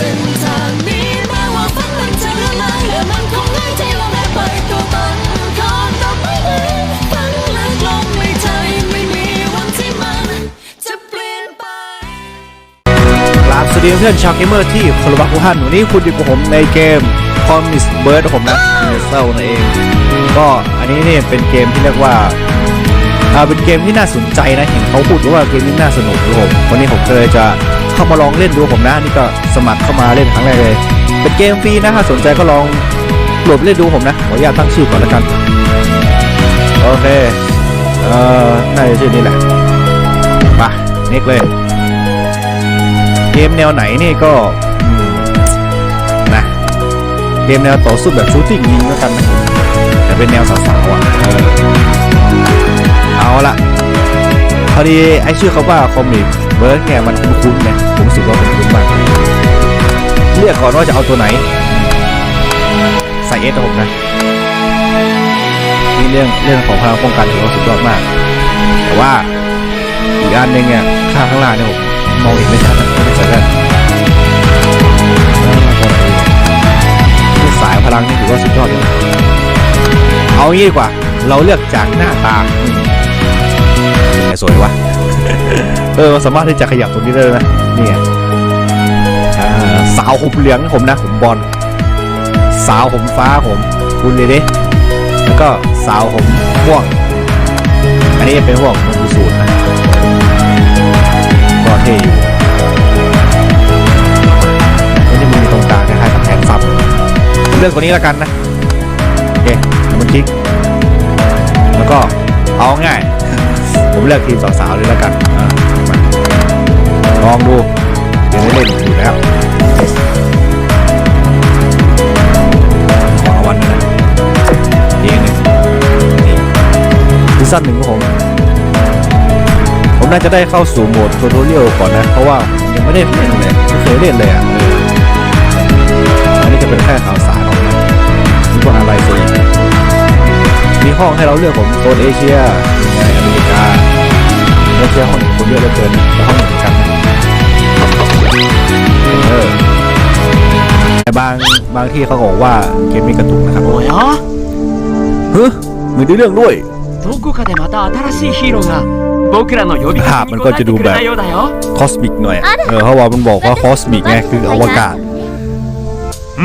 ส้นทางนี้แม้ว่าฝันมันจะละลายและมันคงง่ายที่เราได้ไปตัวตนคอนต่อไปเลยฝันและลมในใจไม่มีวันที่มันจะเปลี่ยนไปกราบสวัสดีเพื่อนชาวเกมเมอร์ที่คารพรักทุกท่นวันนี้คุณอยู่กับผมในเกม Promise Bird ผมนะเซลนั่นเอง ก็อันนี้เนี่ยเป็นเกมที่เรียกว่าเป็นเกมที่น่าสนใจนะเห็นเขาพูดว่าเกมนี้น่าสนุกครับผมวันนี้ผมเลยจะ เข้ามาลองเล่นดูผมนะนี่ก็สมัครเข้ามาเล่นครั้งแรกเลย เป็นเกมฟรีนะถ้าสนใจก็ลองโหลดเล่นดูผมนะขออนุญาตตั้งชื่อก่อนแล้วกันโอเคเอ่อน่าจะชื่อนี้แหละไปนิกเลยเกมแนวไหนนี่ก็นะเกมแนวต่อสู้แบบชูตติ้งยิงแล้วกันนะแต่เป็นแนวสาวๆอะเออเอาละพอดีไอชื่อเขาว่าคอมิก เบิร์ดเนี่ยมันคุ้นๆเนี่ยผมรู้สึกว่ามันคุ้นมากเลือกก่อนว่าจะเอาตัวไหน ใส่เอสผมนะนี่เรื่องเรื่องของพลังป้องกันถือว่าสุดยอดมาก แต่ว่าอีกอันหนึ่งเนี่ยข้างข้างล่างเนี่ยผมมองเห็นไม่ชัดนะไม่ใช่กันสายพลังนี่ถือว่าสุดยอดเลยเอางี้ดีกว่า เราเลือกจากหน้าตาอืมสวยวะ ออสามารถที่จะขยับตรงนี้ได้เลยนะนี่ไงสาวผมเหลืองผมนะผมบอลสาวผมฟ้าผมคุณเลยดิแล้วก็สาวผมม่วง อันนี้เป็นพวกมันสูตรนะก็เท่อยู่ไม่ได้มีตรงกลางคล้ายๆกับแผนซับเลือกตัวนี้แล้วกันนะโอเคมันคลิกแล้วก็เอาง่าย ผมเลือกทีมสาวๆเลยแล้วกันอ่า ลองดูเดี๋ยวได้เล่นอยู่แล้วขอวันหนึงนะเองหนึ่งนี่ซีซั่นหนึ่งของผมผมน่าจะได้เข้าสู่โหมดทูทอเรียลก่อนนะ เพราะว่ายังไม่ได้เล่นเลยไม่เคยเล่นเลยอะเอออันนี้จะเป็นแค่ข่าวสารของมันมีพวกอะไรสิมีห้องให้เราเลือกผมโซนเอเชียยังไงอเมริกาเอเชียห้องหนึ่งคนเยอะเหลือเกินแต่ห้องหนึ่ง เหมือนกันนะเออแต่บางบางที่เขาบอกว่าเกมมีกระตุกนะครับ おや เฮ้ยมีในเรื่องด้วย どこかでまた新しいヒーローが僕らの呼びภาพ か มั け น に ก็ 応え จะ て ดู く แบ れ บ たようだよ คอสมิกหน่อย เออเขาบอกมันบอกว่าคอสมิกไงคืออวกาศ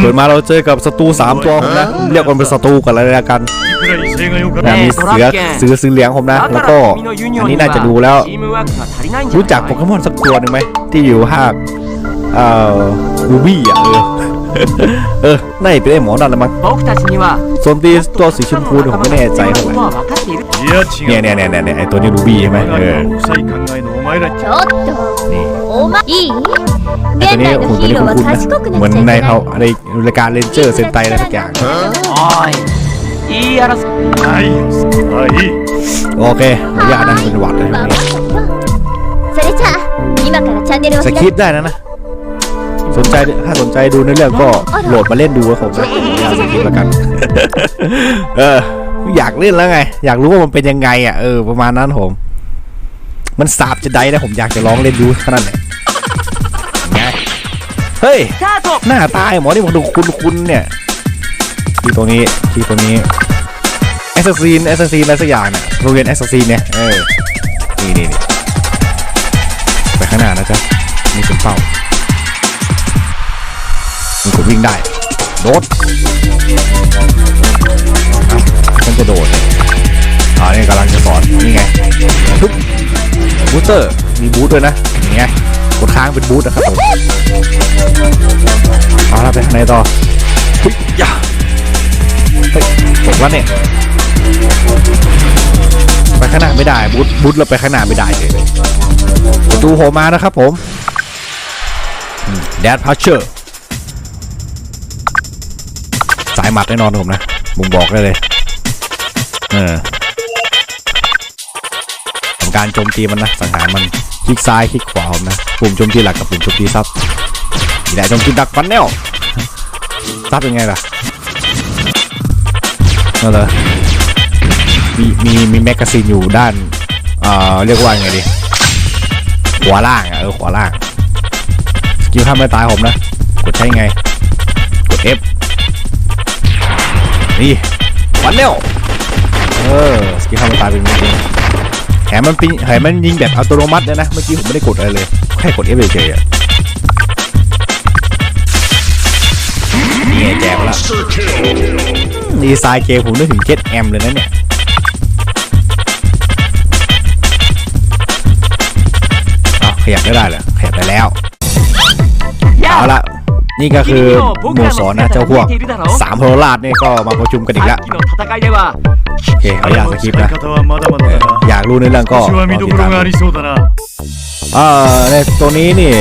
เปิดมาเราเจอกับศัตรูสามตัวผมนะเรียกมันเป็นศัตรูกันแล้วกันนะมีเสือเสือสีเหลืองผมนะ แล้วก็อันนี้น่าจะดูแล้ว รู้จักโปเกมอนสักตัวหนึ่งไหมที่อยู่ภาคเอ่อรูบี้อะเออ เออน่าจะเป็นไอ้หมอนั่นละมั้งส่วนตีตัวสีชมพูเนี่ยผมไม่แน่ใจเท่าไหร่เนี่ยเนี่ยเนี่ยเนี่ยไอ้ตัวนี้รูบี้ใช่ไหมเออนี่ไอ้ตัวนี้โอ้โหตัวนี้คุ้นๆนะเหมือนในเขาในรายการเลนเจอร์เซนไตอะไรสักอย่างโอเคขออนุญาตนะเป็นหวัดเลยสคริปต์ได้นะนะ สนใจถ้าสนใจดูในเรื่องก็โหลดมาเล่นดูครับผมนะอย่าเล่นแล้วกัน เออ อยากเล่นแล้วไง อยากรู้ว่ามันเป็นยังไงอะเออประมาณนั้นผม มันสาบจะได้นะผมอยากจะลองเล่นดูขนาดไหนไงเฮ้ย หน้าตายหมอที่ผมดูคุณคุณเนี่ยที่ตรงนี้ที่ตรงนี้แอสซีนแอสซีนอะไรสักอย่างเนี่ยโรงเรียนแอสซีนเนี่ยเออนี่นี่ไปข้างหน้านะจ๊ะมีเป็นเป้า วิ่งได้ โดดฉันจะโดดอ่านี่กำลังจะสอน นี่ไงทุบบูสเตอร์ มีบูสด้วยนะนี่ไงกดค้างเป็นบูสนะครับผมเอาละไปข้างในต่อทุยยาเฮ้ยตกแล้วเนี่ยไปข้างหน้าไม่ได้บูทบูทเราไปข้างหน้าไม่ได้เลยประตูโผล่มานะครับผมแดดพัชเชอร์ายหมัดแน่นอนผมนะบุงบอกได้เลย เออทำการโจมตีมันนะสังหารมันคลิกซ้ายคลิกขวาผมนะปุ่มโจมตีหลักกับปุ่มโจมตีซับนี่แหละจงกินดักฟันแนวซับยังไงล่ะนั่นเลยมีมีมีแมกกาซีนอยู่ด้านเอ่อเรียกว่าไงดีขวาล่างอะเออขวาล่างสกิลข้ามไม่ตายผมนะกดใช้ไง นี่วันเร็วเออสกิลข้ามันตายเป็นจริงแถมมันปิงแถมมันยิงแบบอัตโนมัติเลยนะ เมื่อกี้ผมไม่ได้กดอะไรเลย แค่กด F เฉยๆอะนี่ไงแจกล้วดีไซน์เกมผมนึกถึงเจ็ตแอมเลยนะเนี่ยอ้าวขยับไม่ได้เหรอขยับได้แล้ว เอาละ นี่ก็คือหมูสอนนะเจ้าพวกสามพลราดนี่ก็มาประชุมกันอีกแล้วโอเคเอาอย่างสคริปนะอยากรู้ในเรื่องก็ติดตามเอ่อในตัวนี้นี่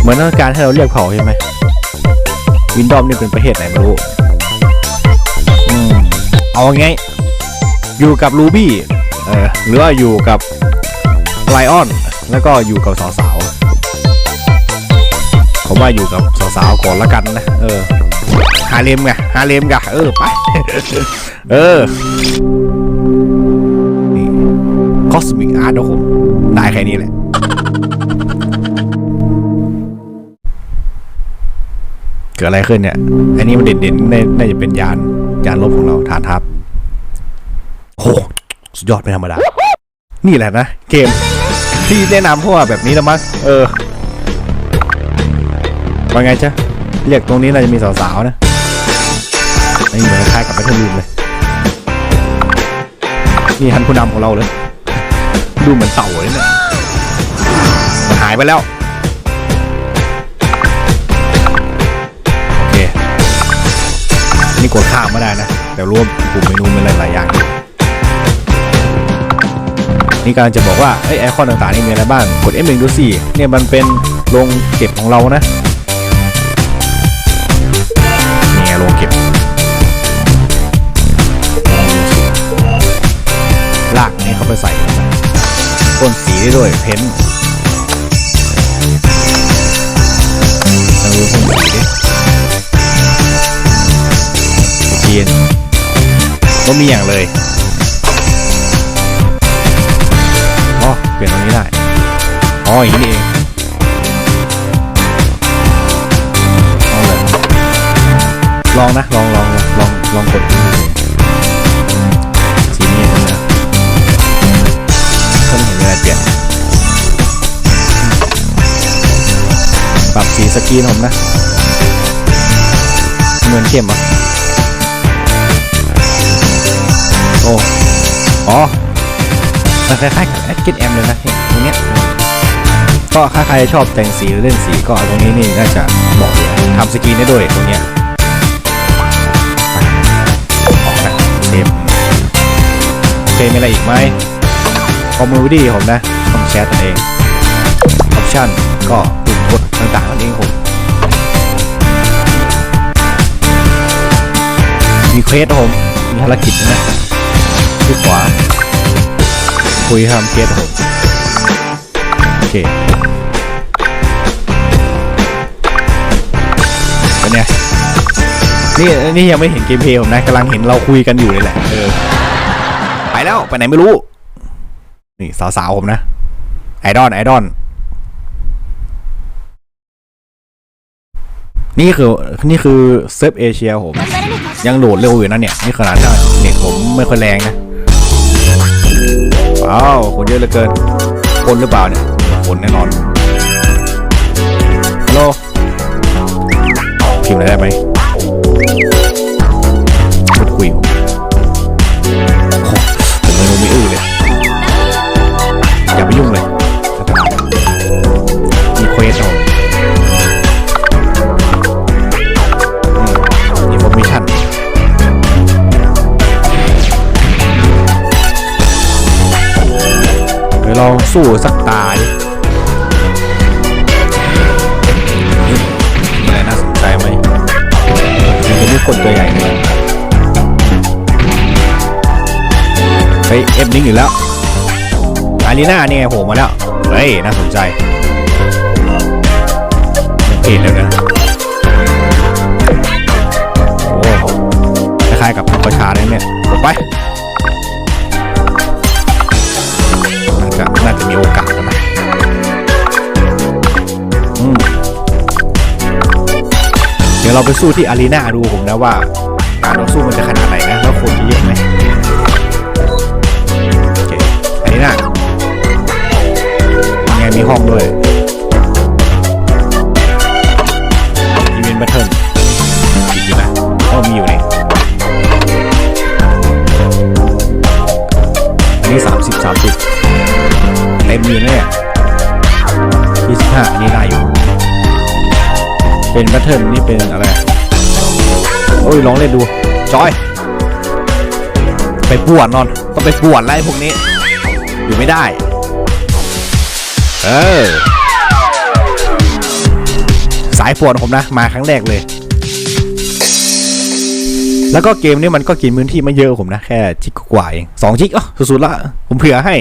เหมือนการให้เราเรียกเผ่าใช่ไหมวินดอมนี่เป็นประเทศไหนไม่รู้เอาไง อยู่กับลูบี้เออหรือว่าอยู่กับไลออน แล้วก็อยู่กับสาวๆ ผมว่าอยู่กับสาวๆก่อนละกันนะ เออฮาเลมไงฮาเลมไงเออ ไป เออ นี่คอสมิกอาร์ตนะผมได้แค่นี้แหละเกิดอะไรขึ้นเนี่ย อันนี้มันเด่นๆ น่าจะเป็นยาน ยานลบของเราฐานทัพ โห สุดยอดไม่ธรรมดา นี่แหละนะ เกมที่แนะนำพว่าแบบนี้ละมั้ง เออ ว่าไงจ๊ะ เรียกตรงนี้น่าจะมีสาวๆนะนี่เหมือนคล้ายกับแบทเทิลลูมเลยนี่ทันผู้นำของเราเลย ดูเหมือนเต่าเลยเนี่ยหายไปแล้ว โอเค นี่กดข้ามไม่ได้นะ แต่รวมกลุ่มเมนูเป็นหลายๆอย่างนี่กำลังจะบอกว่าไอยไอคอนต่างๆนี่มีอะไรบ้าง กด F1 ดูสิเนี่ยมันเป็นโรงเก็บของเรานะ โรงเก็บ ลากนี้เข้าไปใส่พ่นสีได้ด้วยเพ้นท์เราดูพ่นสีดิเทียนก็มีอย่างเลยอ๋อเปลี่ยนตรงนี้ได้อ๋ออย่างนี้เอง ลองนะลองลองลองลองกดดูสีนี้นะถ้าไม่เห็นมีอะไรเปลี่ยนปรับสีสกีนผมนะเงินเข้มอะโอ้อ๋อมันคล้ายๆกับแอดกิทแอมเลยนะตรงเนี้ยก็ถ้าใครชอบแต่งสีหรือเล่นสีก็ตรงนี้นี่น่าจะเหมาะเลยทำสกีได้ด้วยตรงเนี้ย เคมีอะไรอีกไหมคอมมูนิตี้ผมนะต้องแชร์ตัวเองออปชั่นก็ปุ่มกดต่างๆนั่นเองผมมีเควสผมมีภารกิจนะคลิกขวา คุยทำเควสครับผมโอเคเป็นไงนี่นี่ยังไม่เห็นเกมเพลย์ผมนะกำลังเห็นเราคุยกันอยู่เลยแหละเออ แล้วไปไหนไม่รู้ นี่สาวๆผมนะ ไอดอลไอดอลนี่คือนี่คือเซิฟเอเชียผม ยังโหลดเร็วอยู่นะเนี่ย นี่ขนาดถ้เน็ตผมไม่ค่อยแรงนะว้าวคนเยอะเหลือเกิน คนหรือเปล่าเนี่ยคนแน่นอนฮัลโหลพิมพ์อะไรได้ไหมพูดคุย สู้สักตาดิมีอะไรน่าสนใจไหมมันจะมีคนตัวใหญ่เลยเฮ้ยเอฟนิ่งอีกแล้วอารีนานี่ไงโผล่มาแล้ว เฮ้ย น่าสนใจเปลี่ยนแล้วนะโอ้คล้ายๆกับประชาเลยเนี่ยไป มีโอกาสนะเดี๋ยวเราไปสู้ที่อารีนาดูผมนะว่า การต่อสู้มันจะขนาดไหน เป็นแพทเทิร์นนี่เป็นอะไร โอ้ยลองเล่นดู จอย ไปปวดนอน ต้องไปปวดไล่พวกนี้ อยู่ไม่ได้ เออ สายปวดผมนะ มาครั้งแรกเลย แล้วก็เกมนี้มันก็กินพื้นที่ไม่เยอะผมนะ แค่จิกกว่าเองสองจิกอ๋อสุดๆละ ผมเผื่อให้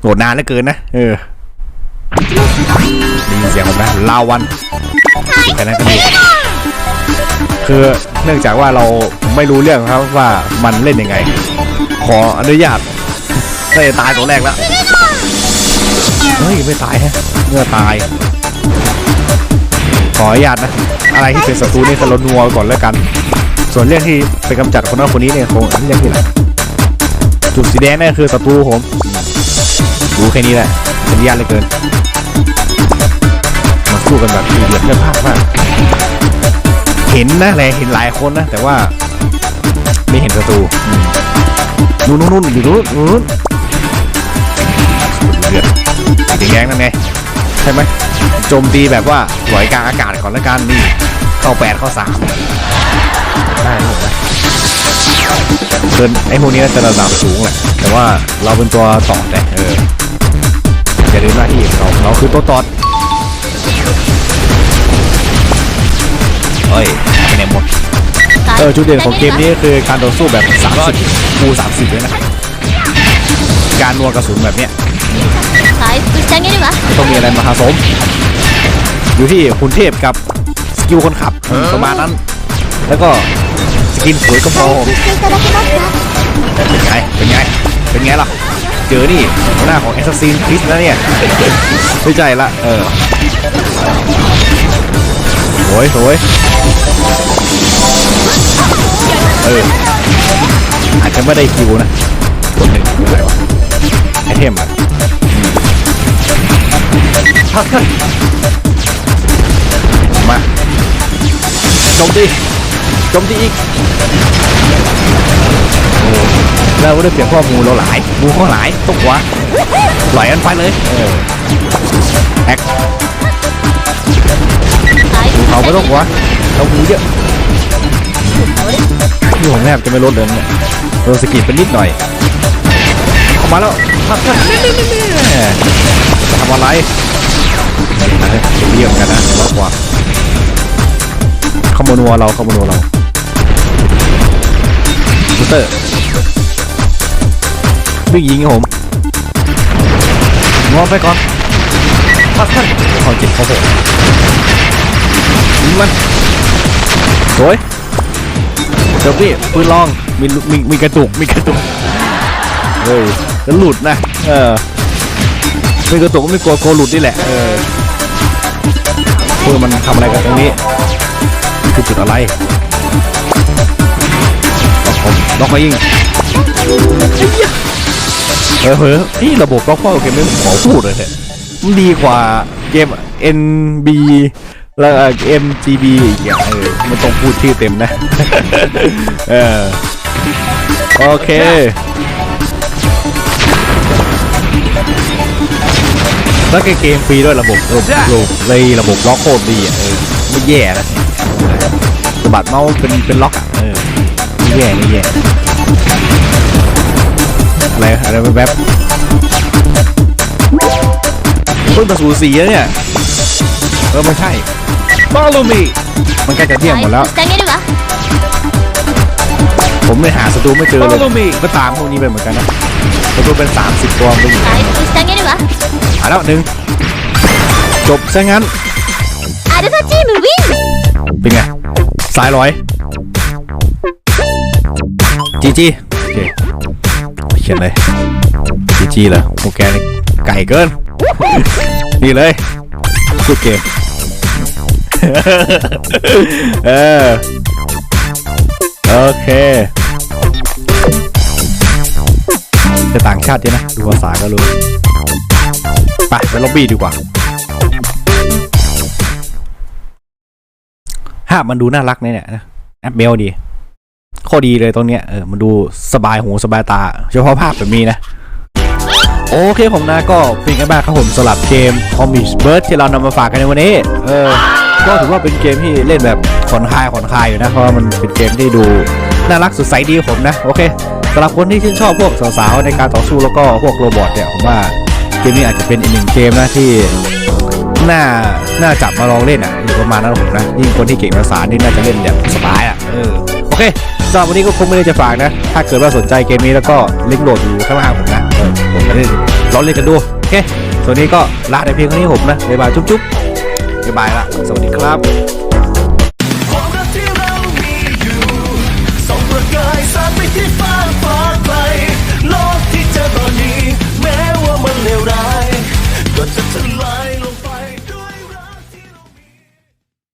โหดนานเหลือเกินนะ เออ ได้ยินเสียงผมนะลาวันแค่นั้นก็ดีคือเนื่องจากว่าเราไม่รู้เรื่องครับว่ามันเล่นยังไง ขออนุญาตได้ตายตัวแรกแล้วเฮ้ยไม่ตายฮะเมื่อตาย ขออนุญาตนะ อะไรที่เป็นศัตรูนี่สลดนัวก่อนแล้วกัน ส่วนเรื่องที่ไปกำจัดคนนั้นคนนี้เนี่ยคงเรื่องที่หลังจุดสีแดงนั่นคือศัตรูผมรู้แค่นี้แหละเป็นญาติเหลยเกินมา สู้กันแบบเดือดเลือดพลาดมากเห็นนะแหละเห็นหลายคนนะ แต่ว่าไม่เห็นศัตรูนู่นนู่นนู่นอยู่นู่นนู่นเดือดสีแดงนั่นไงใช่ไหมโจมตีแบบว่าปล่อยกลางอากาศก่อนแล้วกันนี่เข้าแปดเข้าสามได้หมดไหมเกินไอ้พวกนี้จะระดับสูงแหละแต่ว่าเราเป็นตัวต่อแต่เอออย่าลืมหน้าที่ของเราเราคือตัวตอ เอ้ยไปไหนหมดเออจุดเด่นของเกมนี้คือการต่อสู้แบบ 30คู30เลยนะ การนัวกระสุนแบบเนี้ยต้องมีอะไรมาผสม อยู่ที่คุณเทพกับสกิลคนขับประมาณนั้น แล้วก็สกินสวยก็พอเป็นไง เป็นไง เป็นไงล่ะ เจอนี่หน้าของแอสซสซินคริสแล้วเนี่ยไม่ใจละ เออ สวยสวยเอออาจจะไม่ได้คิวนะคนหนึ่งอะไรวะไอเทมอะมาจมตีจมตีอีกเราได้เปลี่ยนข้อมูลเราหลายมูข้อหลายตกหัวปล่อยอันไปเลยแอค ภูเขาไม่ต้องหัวเราหูเยอะที่ผมแทบจะไม่ลดเลยเนี่ยโดนสกิดไปนิดหน่อยเข้ามาแล้วจะทำอะไรเรียบกันนะมากกว่าขโมนัวเราขโมนัวเราบูเตอร์วิ่งยิงครัผมงอไปก่อนพักทัานเขาเจ็บเขาโหด ยิงมันสวยเดี๋ยวพี่ปืนลองมีมีมีกระตุกมีกระตุกเฮ้ยจะหลุดนะเออมีกระตุกก็ไม่กลัวกลัวหลุดนี่แหละเออเพื่อมันทำอะไรกันตรงนี้คือจุดอะไรล็อกผมล็อกมายิงเฮ้ยเฮ้ยนี่ระบบล็อกพ่อเกมนี้ผมขอพูดเลยเถอะมันดีกว่าเกม NB แล้วก็ MGB อีกอย่างเออไม่ต้องพูดชื่อเต็มนะ เออ โอเค แล้วก็เกมฟรีด้วยระบบระบบระบบเลยระบบล็อกโคตรดีอะเออไม่แย่นะสบัดเมาส์เป็นเป็นล็อกอะเออไม่แย่ไม่แย่อะไรอะไรแบบเพิ่งจะสูสีแล้วเนี่ย เออไม่ใช่ Follow me มันใกล้จะเที่ยงหมดแล้ว してあげるわ ผมไม่หาศัตรูไม่เจอเลย Follow me ก็ตามพวกนี้ไปเหมือนกันนะศัตรูเป็น 30 ตัวไปอยู่ไหน 回復してあげるわ หาแล้วหนึ่งจบซะงั้น アルファチームウィン เป็นไงซ้ายร้อยจีจีโอเคเขียนเลยจีจีเหรอโปรแกรมนี่ไก่เกิน นี่เลยพูดเกม เออ โอเค จะต่างชาติเยอะนะ ดูภาษาก็รู้ ไปไปล็อบบี้ดีกว่า ภาพมันดูน่ารักเนี่ยเนี่ยนะแอปเมลดีข้อดีเลยตรงเนี้ยเออมันดูสบายหูสบายตา เฉพาะภาพแบบนี้นะ โอเคผมนะก็เป็นไงบ้างครับผมสำหรับเกม Comic Bird ที่เรานำมาฝากกันในวันนี้ เออ ก็ถือว่าเป็นเกมที่เล่นแบบผ่อนคลายผ่อนคลายอยู่นะ เพราะว่ามันเป็นเกมที่ดูน่ารักสดใสดีผมนะ โอเคสำหรับคนที่ชื่นชอบพวกสาวๆในการต่อสู้แล้วก็พวกโรบอทเนี่ยผมว่าเกมนี้อาจจะเป็นอีกหนึ่งเกมนะที่น่าน่าจับมาลองเล่นอะประมาณนั้นผมนะยิ่งคนที่เก่งภาษานี่น่าจะเล่นแบบสบายอะเออโอเคสำหรับวันนี้ก็คงไม่ได้จะฝากนะ ถ้าเกิดว่าสนใจเกมนี้แล้วก็ลิงก์โหลดอยู่ข้างล่างผมนะผมจะเล่นลองเล่นกันดูโอเคส่วนนี้ก็ลาในเพียงเท่านี้ผมนะบ๊ายบายจุ๊บ บ๊ายบายละสวัสดีครับจะทะ